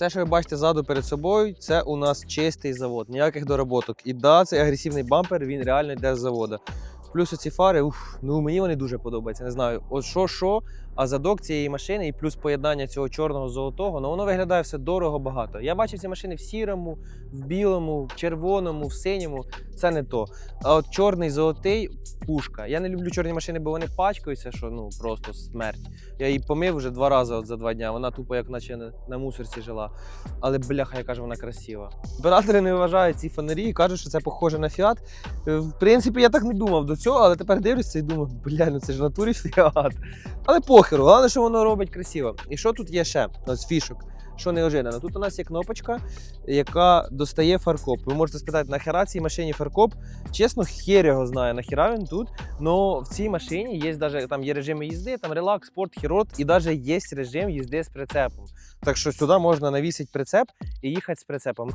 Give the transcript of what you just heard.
Це, що ви бачите ззаду перед собою, це у нас чистий завод, ніяких доработок. І да, цей агресивний бампер, він реально йде з заводу. Плюс оці фари, уф, ну мені вони дуже подобаються. Не знаю, от що, що, а задок цієї машини і плюс поєднання цього чорного золотого, ну воно виглядає все дорого багато. Я бачив ці машини в сірому, в білому, в червоному, в синьому. Це не то. А от чорний золотий пушка. Я не люблю чорні машини, бо вони пачкаються, що ну просто смерть. Я її помив вже два рази от за два дня. Вона тупо як наче на, мусорці жила. Але бляха, я кажу, вона красива. Оператори не вважають ці фонарі і кажуть, що це похоже на фіат. Е, В принципі, я так не думав до цього, але тепер дивлюся і думаю, бля, ну це ж натурі фіат. Але похеру, головне, що воно робить красиво. І що тут є ще? Ось фішок. Що неожиданно. Тут у нас є кнопочка, яка достає фаркоп. Ви можете спитати, нахера цій машині фаркоп? Чесно, хер його знає, нахера він тут. Но в цій машині є даже там є режими їзди, там релакс, спорт, хірот, і навіть є режим їзди з прицепом. Так що сюди можна навісити прицеп і їхати з прицепом.